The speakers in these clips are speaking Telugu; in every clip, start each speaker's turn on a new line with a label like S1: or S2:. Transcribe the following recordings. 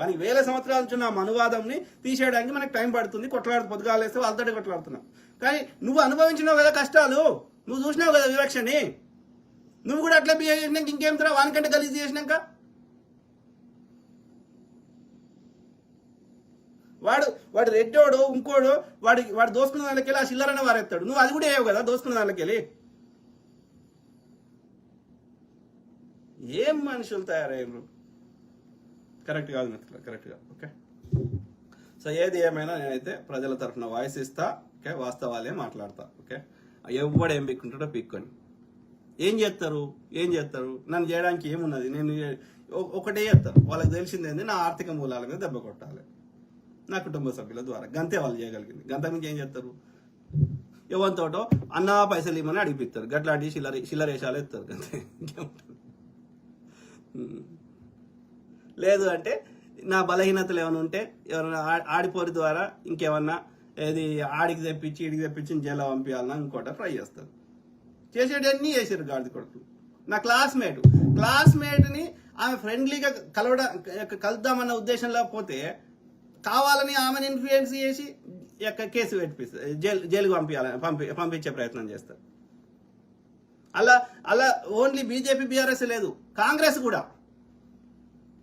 S1: వానికి వేల సంవత్సరాల నుంచి ఉన్న అనువాదంని తీసేయడానికి మనకి టైం పడుతుంది. కొట్లాడు పొద్దుగాలు వేస్తే వాళ్ళతోటి కొట్లాడుతున్నాం. కానీ నువ్వు అనుభవించినావు కదా కష్టాలు. నువ్వు చూసినావు కదా వివక్షని. నువ్వు కూడా అట్లా బిహేవ్ చేసినాక ఇంకేం తరా వానికంటే గలీజ్ చేసినాక? వాడు వాడు రెడ్డోడు ఇంకోడు వాడి వాడు దోసుకున్న దానికి ఆ చిల్లరనే వారెత్తాడు నువ్వు అది కూడా వేయవు కదా దోసుకున్న దానికి ఏం మనుషులు తయారయ్యారు? కరెక్ట్ కాదు మిత్రులు కరెక్ట్ కాదు. ఓకే? సో ఏది ఏమైనా నేనైతే ప్రజల తరఫున వాయిస్ ఇస్తా ఓకే? వాస్తవాలే మాట్లాడతా ఓకే? ఎవడు ఏం పిక్కుంటాడో పిక్కొని. ఏం చేస్తారు? ఏం చేస్తారు? నన్ను చేయడానికి ఏమున్నది? నేను ఒకటే చేస్తారు. వాళ్ళకి తెలిసింది ఏంది? నా ఆర్థిక మూలాల మీద దెబ్బ కొట్టాలి. నా కుటుంబ సభ్యుల ద్వారా. గంతే వాళ్ళు చేయగలిగింది. గంత మించి ఏం చేస్తారు? ఎవరితోటో అన్నా పైసలు ఇవ్వమని అడిగిపిస్తారు. గట్లాంటి చిల్లర శిలరేషాలు ఎత్తారు. గంతే. ఇంకేముంటుంది? లేదు అంటే నా బలహీనతలు ఏమైనా ఉంటే ఎవరైనా ఆ- ఆడిపోరి ద్వారా ఇంకేమన్నా ఏది ఆడికి తెప్పించి ఇడికి తెప్పించి జైల్లో పంపించాలన్నా ఇంకోట ట్రై చేస్తారు చేసేటన్నీ చేశారు గాడిద కొడుకులు. నా క్లాస్మేట్. క్లాస్మేట్ని ఆమె ఫ్రెండ్లీగా కలవడం కలుద్దామన్న ఉద్దేశంలో పోతే కావాలని ఆమెను ఇన్ఫ్లుయెన్స్ చేసి యొక్క కేసు పెట్టిస్తారు జైలు జైలుకు పంపించాలని పంపి పంపించే ప్రయత్నం చేస్తారు అలా అలా ఓన్లీ బీజేపీ బీఆర్ఎస్ లేదు. కాంగ్రెస్ కూడా.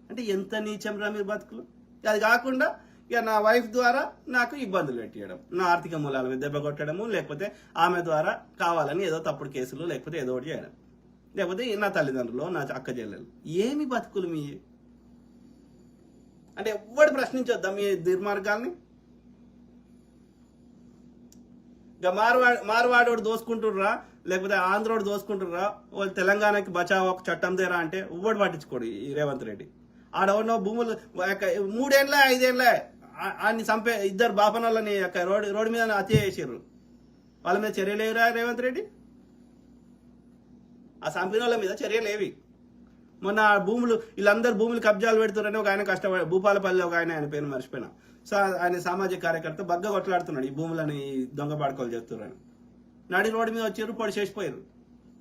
S1: అంటే ఎంత నీచంరా మీరు బతుకులు? అది కాకుండా ఇక నా వైఫ్ ద్వారా నాకు ఇబ్బందులు పెట్టేయడం నా ఆర్థిక మూలాల మీద దెబ్బ కొట్టడము లేకపోతే ఆమె ద్వారా కావాలని ఏదో తప్పుడు కేసులు లేకపోతే ఏదో ఒకటి చేయడం. లేకపోతే నా తల్లిదండ్రులు నా అక్క చెల్లెలు. ఏమి బతుకులు మీ? అంటే ఎవ్వడు ప్రశ్నించొద్దా మీ దుర్మార్గాల్ని ఇక మార్వాడు మార్వాడోడు దోసుకుంటుర్రా లేకపోతే ఆంధ్రోడు దోసుకుంటుర్రా వాళ్ళు తెలంగాణకి బచావో ఒక చట్టం తేరా అంటే ఎవ్వడు పట్టించుకోడు ఈ రేవంత్ రెడ్డి? ఆడవన్నో భూములు మూడేళ్ళ ఐదేళ్ళ ఆయన్ని చంపే ఇద్దరు బాపనోళ్ళని యొక్క రోడ్డు రోడ్డు మీద హత్య చేసారు వాళ్ళ మీద చర్యలు ఏవిరా రేవంత్ రెడ్డి? ఆ చంపిన వాళ్ళ మీద చర్యలు ఏవి మొన్న ఆ భూములు వీళ్ళందరూ భూములు కబ్జాలు పెడుతున్నారని ఒక ఆయన కష్టపడి భూపాలపల్లి ఒక ఆయన ఆయన పేరు మర్చిపోయినా. సో ఆయన సామాజిక కార్యకర్త బగ్గ కొట్లాడుతున్నాడు ఈ భూములని దొంగ పాడుకోలు చేస్తున్నారని. నడి రోడ్డు మీద వచ్చారు పొడి చేసిపోయారు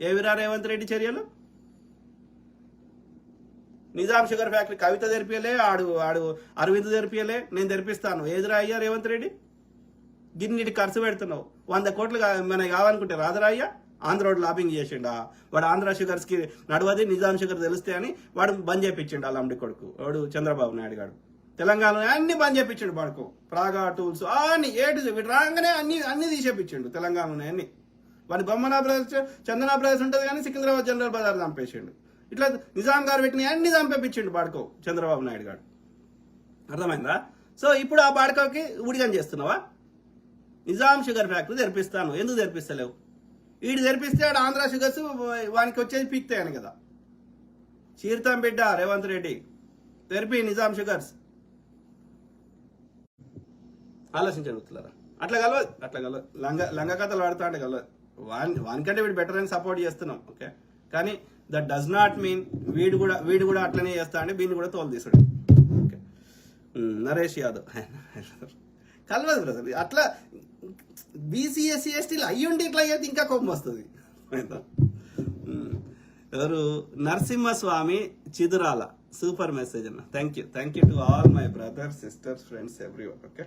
S1: ఏవిరా రేవంత్ రెడ్డి చర్యలు? నిజాం షుగర్ ఫ్యాక్టరీ కవిత తెరిపియలే ఆడు ఆడు అరవింద్ తెరిపియలే నేను తెరిపిస్తాను. ఏదిరా అయ్యా రేవంత్ రెడ్డి? గిన్నిటి ఖర్చు పెడుతున్నావు. వంద కోట్లు మన మనకి కావాలనుకుంటే రాదురా అయ్యా. ఆంధ్ర లాబింగ్ చేసిండా. వాడు ఆంధ్ర షుగర్స్కి నడవది నిజాం షుగర్ తెలిస్తే అని వాడు బంద్ చేపించిండు వాళ్ళ కొడుకు. వాడు చంద్రబాబు నాయుడు గారు తెలంగాణ అన్ని బంద్ చేపించిండు వాడుకు. ప్రాగా టూల్స్ అన్ని ఏటు వీడు రాగానే అన్ని అన్ని తీసేపించిండు తెలంగాణలో అన్ని. వాడి బొమ్మనా ప్రదేశ్ చందనా ప్రదేశ్ ఉంటుంది కానీ సికింద్రాబాద్ జనరల్ బజార్ చంపేసిండు ఇట్లా నిజాం గారు పెట్టిన అన్ని పెంపించిండు బాడుకో చంద్రబాబు నాయుడు గారు. అర్థమైందా? సో ఇప్పుడు ఆ బాడకకి ఉడిగం చేస్తున్నావా? నిజాం షుగర్ ఫ్యాక్టరీ తెరిపిస్తాను. ఎందుకు తెరిపిస్తలేవు? వీడు తెరిపిస్తే ఆడు ఆంధ్ర షుగర్స్ వానికి వచ్చేది పీక్తాయని కదా. చీర్తాం బిడ్డ రేవంత్ రెడ్డి. తెరిపి నిజాం షుగర్స్. ఆలోచించండి అట్లా కలవదు అట్లా కలవదు లంగ లంగ కథలు ఆడుతా అంటే కలవదు వాని వానికంటే వీడు బెటర్ అని సపోర్ట్ చేస్తున్నాం ఓకే కానీ దట్ డస్ నాట్ మీన్ వీడు కూడా వీడు కూడా అట్లనే చేస్తా అంటే వీడిని కూడా తోలు తీసుడు. ఓకే నరేష్ యాదవ్. కలవదు బ్రదర్ అట్లా బీసీఎస్సీ ఎస్టీలు అయ్యుండి ఇట్లా అయితే ఇంకా కోపం వస్తుంది. ఎవరు? నరసింహస్వామి చిదురాల. సూపర్ మెసేజ్ అన్న. Thank you thank you to all my brothers sisters friends every okay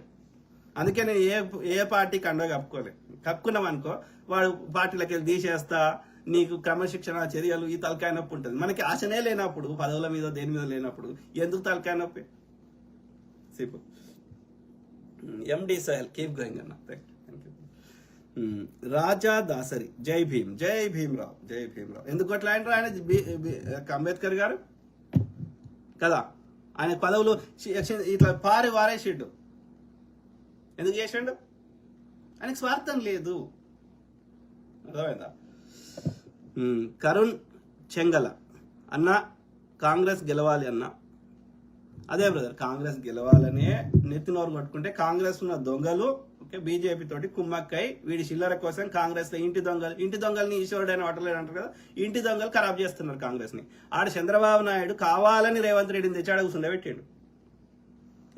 S1: అందుకే నేను ఏ ఏ పార్టీ కండో కప్పుకోలే. కప్పుకున్నాం అనుకో వాడు పార్టీలోకి వెళ్ళి తీసేస్తా నీకు క్రమశిక్షణ చర్యలు ఈ తలకాయ నొప్పి ఉంటుంది. మనకి ఆశనే లేనప్పుడు పదవుల మీద దేని మీద లేనప్పుడు ఎందుకు తలకాయ నొప్పి? Simple MD Sahal keep going అన్న. థ్యాంక్ యూ రాజా దాసరి జై భీమ్ జై భీమ్రావ్ జై భీమ్రావ్ ఎందుకు అట్లా ఆయన? ఆయన అంబేద్కర్ గారు? కదా? ఆయన పదవులు ఇట్లా పారి వారేసిండు. ఎందుకు చేసిండు? ఆయనకు స్వార్థం లేదు. అర్థమైందా? కరుణ్ చెంగల. అన్న కాంగ్రెస్ గెలవాలి అన్న. అదే బ్రదర్ కాంగ్రెస్ గెలవాలనే నెత్తినోరు పట్టుకుంటే కాంగ్రెస్ ఉన్న దొంగలు ఓకే బీజేపీ తోటి కుమ్మక్కై వీడి చిల్లర కోసం కాంగ్రెస్లో ఇంటి దొంగలు ఇంటి దొంగల్ని ఈశ్వరుడైన అని అంటారు కదా ఇంటి దొంగలు ఖరాబ్ చేస్తున్నారు కాంగ్రెస్ని ఆడ చంద్రబాబు నాయుడు కావాలని రేవంత్ రెడ్డిని తెచ్చి ఆడ పెట్టాడు.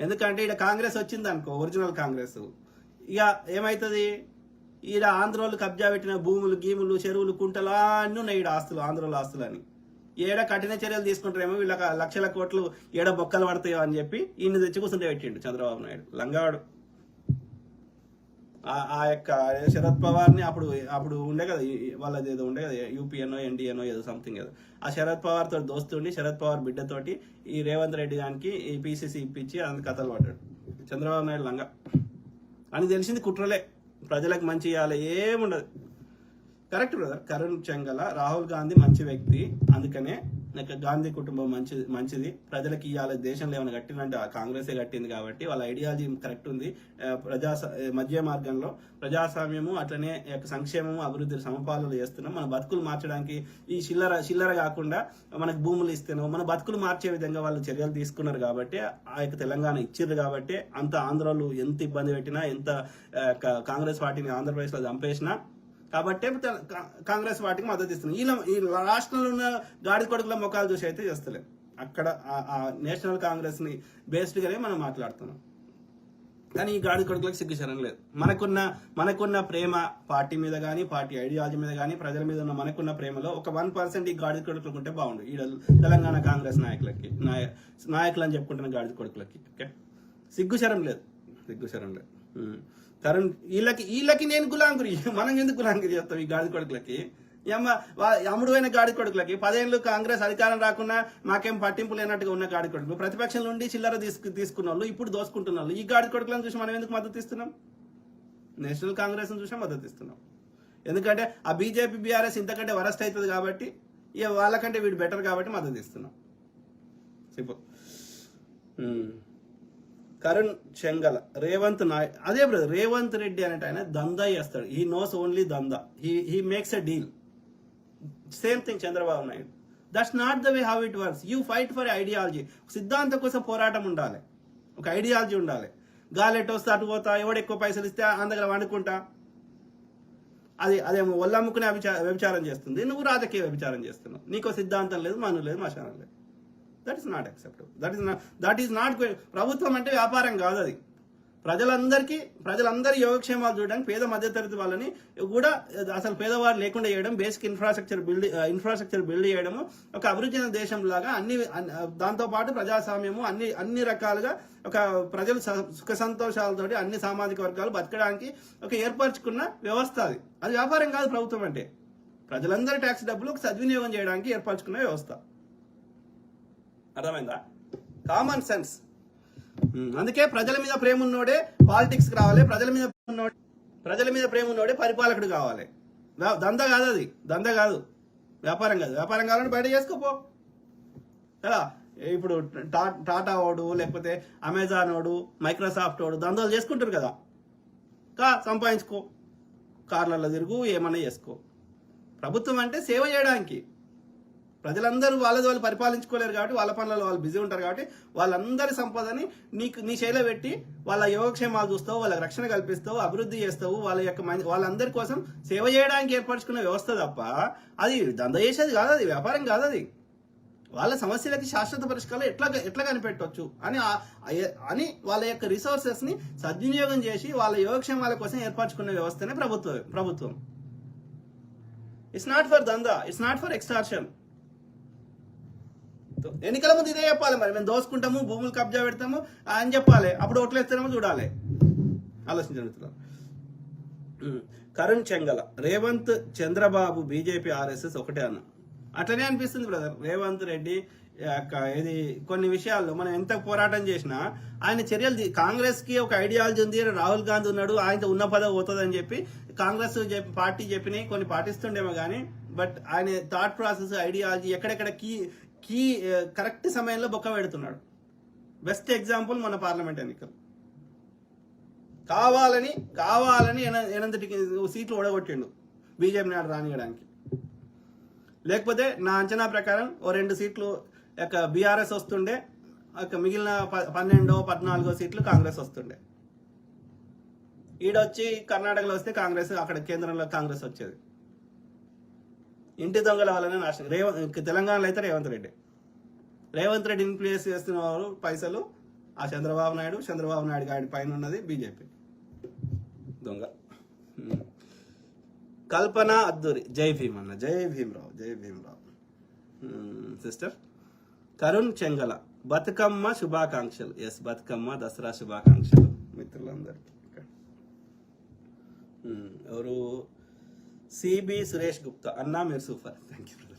S1: ఎందుకంటే ఇక్కడ కాంగ్రెస్ వచ్చింది అనుకో ఒరిజినల్ కాంగ్రెస్. ఇక ఏమవుతుంది ఈడ ఆంధ్రోలు కబ్జా పెట్టిన భూములు గీములు చెరువులు కుంటలు అన్నీ ఉన్నాయి ఈడ ఆస్తులు ఆంధ్రోల ఆస్తులు అని ఏడ కఠిన చర్యలు తీసుకుంటారేమో వీళ్ళకి లక్షల కోట్లు ఏడ బొక్కలు పడతాయో అని చెప్పి ఈయన తెచ్చి కూర్చుంటే పెట్టిండు చంద్రబాబు నాయుడు లంగావాడు ఆ- ఆ యొక్క శరద్ పవార్ని అప్పుడు అప్పుడు ఉండే కదా వాళ్ళది ఏదో ఉండే కదా యూపీఎన్ఓ ఎన్డీఎన్ఓ ఏదో సంథింగ్ ఏదో. ఆ శరద్ పవార్ తోటి దోస్తుండి శరద్ పవార్ బిడ్డతోటి ఈ రేవంత్ రెడ్డి దానికి ఈ పీసీసీ ఇప్పించి అందుకు కథలు పడ్డాడు. చంద్రబాబు నాయుడు లంగా. అని తెలిసింది కుట్రలే. ప్రజలకు మంచి చేయాలి ఏముండదు. కరెక్ట్ బ్రదర్ కరుణ్ చెంగల రాహుల్ గాంధీ మంచి వ్యక్తి అందుకనే నాకు గాంధీ కుటుంబం మంచి మంచిది. ప్రజలకి ఇవాళ దేశంలో ఏమైనా కట్టిందంటే ఆ కాంగ్రెసే కట్టింది కాబట్టి వాళ్ళ ఐడియాలజీ కరెక్ట్ ఉంది. ఆ, ప్రజా మధ్య మార్గంలో ప్రజాస్వామ్యము అట్లనే యొక్క సంక్షేమము అభివృద్ధి సమపాలనలు చేస్తున్నాం. మన బతుకులు మార్చడానికి ఈ చిల్లర చిల్లర కాకుండా మనకు భూములు ఇస్తేనో మన బతుకులు మార్చే విధంగా వాళ్ళు చర్యలు తీసుకున్నారు కాబట్టి ఆ యొక్క తెలంగాణ ఇచ్చారు కాబట్టి అంత ఆంధ్రాలు ఎంత ఇబ్బంది పెట్టినా ఎంత కాంగ్రెస్ పార్టీని ఆంధ్రప్రదేశ్లో చంపేసినా కాబట్టి కాంగ్రెస్ పార్టీకి మద్దతు ఇస్తుంది. వీళ్ళ ఈ రాష్ట్రంలో ఉన్న గాడి కొడుకుల ముఖాలు చూసి అయితే చేస్తలేం. అక్కడ ఆ- నేషనల్ కాంగ్రెస్ని బేస్డ్ గానే మనం మాట్లాడుతున్నాం. కానీ ఈ గాడి కొడుకులకు సిగ్గుచరం లేదు. మనకున్న మనకున్న ప్రేమ పార్టీ మీద కానీ పార్టీ ఐడియాలజీ మీద కానీ ప్రజల మీద ఉన్న మనకున్న ప్రేమలో ఒక వన్ పర్సెంట్ ఈ గాడి కొడుకులకు ఉంటే బాగుండు. ఈ తెలంగాణ కాంగ్రెస్ నాయకులకి నాయకులు అని చెప్పుకుంటున్న గాడి కొడుకులకి. ఓకే? సిగ్గుచరం లేదు. సిగ్గుచరం లేదు. కరెంట్ తరుణ్ వీళ్ళకి వీళ్ళకి నేను గులాంగిరి మనం ఎందుకు గులాంగిరి చేస్తాం ఈ గాడి కొడుకులకి? ఈ అమ్మ అమ్ముడు అయిన గాడి కొడుకులకి. పదేళ్ళు కాంగ్రెస్ అధికారం రాకుండా మాకేం పట్టింపు లేనట్టుగా ఉన్న గాడి కొడుకులు. ప్రతిపక్షం నుండి చిల్లర తీసుకు తీసుకున్న వాళ్ళు ఇప్పుడు దోసుకుంటున్న వాళ్ళు ఈ గాడి కొడుకులను చూసి మనం ఎందుకు మద్దతు ఇస్తున్నాం? నేషనల్ కాంగ్రెస్ చూసి మద్దతు ఇస్తున్నాం. ఎందుకంటే ఆ బీజేపీ బీఆర్ఎస్ ఇంతకంటే వరస్ట్ అవుతుంది కాబట్టి ఇక వాళ్ళకంటే వీడు బెటర్ కాబట్టి మద్దతు ఇస్తున్నాం. చెప్పు. కరుణ్ చెంగల్ రేవంత్ నాయ్ అదే బ్రదర్ రేవంత్ రెడ్డి అనేట ఆయన దందా చేస్తాడు. హీ నోస్ ఓన్లీ దందా. He he makes a deal same thing Chandrababu Naidu. That's not the way how it works you fight for ideology సిద్ధాంతం కోసం పోరాటం ఉండాలి. ఒక ఐడియాలజీ ఉండాలి. గాలి ఎటు వస్తే అటు పోతా ఎవడు ఎక్కువ పైసలు ఇస్తే అందగల వండుకుంటా. అది అదేమో ఒళ్ళమ్ముకునే అభిచా వ్యభిచారం చేస్తుంది. నువ్వు రాజకీయ వ్యభిచారం చేస్తున్నావు. నీకో సిద్ధాంతం లేదు మను లేదు మశానం లేదు. That is not acceptable that is not that is not ప్రభుత్వం అంటే వ్యాపారం కాదు అది. ప్రజలందరికీ ప్రజలందరి యోగక్షేమాలు చూడడానికి పేద మధ్యతరగతి వాళ్ళని కూడా అసలు పేదవారు లేకుండా చేయడం basic infrastructure build infrastructure build చేయడము ఒక అభివృద్ధి చెందిన దేశం లాగా అన్ని uh, దాంతోపాటు ప్రజాస్వామ్యము అన్ని అన్ని రకాలుగా ఒక ప్రజలు స- సుఖ సంతోషాలతోటి అన్ని సామాజిక వర్గాలు బతకడానికి ఒక ఏర్పరచుకున్న వ్యవస్థ అది. అది వ్యాపారం కాదు ప్రభుత్వం అంటే. ప్రజలందరి ట్యాక్స్ డబ్బులు సద్వినియోగం చేయడానికి ఏర్పరచుకున్న వ్యవస్థ. అర్థమైందా? కామన్ సెన్స్ అందుకే ప్రజల మీద ప్రేమ ఉన్నోడే పాలిటిక్స్ రావాలి ప్రజల మీద ఉన్నోడే ప్రజల మీద ప్రేమ ఉన్నోడే పరిపాలకుడు కావాలి. దంద దందా కాదు అది. దంద కాదు. వ్యాపారం కాదు. వ్యాపారం కావాలంటే బయట చేసుకోపో. కదా? ఇప్పుడు టా- టాటా వాడు లేకపోతే అమెజాన్ వాడు మైక్రోసాఫ్ట్ వాడు దందాలు చేసుకుంటారు కదా. కా సంపాదించుకో. కార్లలో తిరుగు ఏమన్నా చేసుకో. ప్రభుత్వం అంటే సేవ చేయడానికి. ప్రజలందరూ వాళ్ళది వాళ్ళు పరిపాలించుకోలేరు కాబట్టి వాళ్ళ పనులలో వాళ్ళు బిజీ ఉంటారు కాబట్టి వాళ్ళందరి సంపదని నీకు నీ చేలో పెట్టి వాళ్ళ యోగక్షేమాలు చూస్తావు వాళ్ళకి రక్షణ కల్పిస్తావు అభివృద్ధి చేస్తావు వాళ్ళ యొక్క వాళ్ళందరి కోసం సేవ చేయడానికి ఏర్పరచుకున్న వ్యవస్థ తప్ప అది దంద చేసేది కాదు అది వ్యాపారం కాదు అది. వాళ్ళ సమస్యలకి శాశ్వత పరిష్కారం ఎట్లా ఎట్లా కనిపెట్టవచ్చు అని అని వాళ్ళ యొక్క రిసోర్సెస్ని సద్వినియోగం చేసి వాళ్ళ యోగక్షేమాల కోసం ఏర్పరచుకున్న వ్యవస్థనే ప్రభుత్వం ప్రభుత్వం. ఇట్స్ నాట్ ఫర్ దందా ఇట్స్ నాట్ ఫర్ ఎక్స్టార్షన్ ఎన్నికల ముందు ఇదే చెప్పాలి మరి. మేము దోసుకుంటాము భూములు కబ్జా పెడతాము అని చెప్పాలి. అప్పుడు ఓట్లు చూడాలి. ఆలోచించండి కరుణ్ చెంగల రేవంత్ చంద్రబాబు బీజేపీ ఆర్ఎస్ఎస్ ఒకటే అన్న. అట్లనే అనిపిస్తుంది బ్రదర్. రేవంత్ రెడ్డి ఇది కొన్ని విషయాల్లో మనం ఎంత పోరాటం చేసినా ఆయన చర్యలు కాంగ్రెస్కి ఒక ఐడియాలజీ ఉంది. రాహుల్ గాంధీ ఉన్నాడు ఆయన ఉన్న పదవి పోతుంది అని చెప్పి కాంగ్రెస్ పార్టీ చెప్పినాయి కొన్ని పాటిస్తుండేమో కానీ బట్ ఆయన థాట్ ప్రాసెస్ ఐడియాలజీ ఎక్కడెక్కడ కీ కీ కరెక్ట్ సమయంలో బొక్క పెడుతున్నాడు. బెస్ట్ ఎగ్జాంపుల్ మన పార్లమెంట్ ఎన్నికలు. కావాలని కావాలని ఎనంతటి సీట్లు ఓడగొట్టిండు. బీజేపీ నాడు రానియడానికి. లేకపోతే నా అంచనా ప్రకారం ఓ రెండు సీట్లు యొక్క బీఆర్ఎస్ వస్తుండే ఒక మిగిలిన ప- పన్నెండో పద్నాలుగో సీట్లు కాంగ్రెస్ వస్తుండే. ఈడొచ్చి కర్ణాటకలో వస్తే కాంగ్రెస్ అక్కడ కేంద్రంలో కాంగ్రెస్ వచ్చేది. ఇంటి దొంగల వల్లనే నాశనం. రేవంత్ తెలంగాణలో అయితే రేవంత్ రెడ్డి. రేవంత్ రెడ్డి ఇన్ఫ్లుయెన్స్ చేస్తున్న వారు పైసలు ఆ చంద్రబాబు నాయుడు చంద్రబాబు నాయుడు గారి పైన ఉన్నది బీజేపీ. దొంగ. కల్పన అద్దూరి. జై భీమ్ అన్న. జై భీమరావు జై భీమరావు. సిస్టర్. కరుణ్ చెంగల. బతుకమ్మ శుభాకాంక్షలు. ఎస్ బతుకమ్మ దసరా శుభాకాంక్షలు మిత్రులందరికీ. ఎవరు? సిబి సురేష్ గుప్తా అన్నా మీరు సూపర్ థ్యాంక్ యూ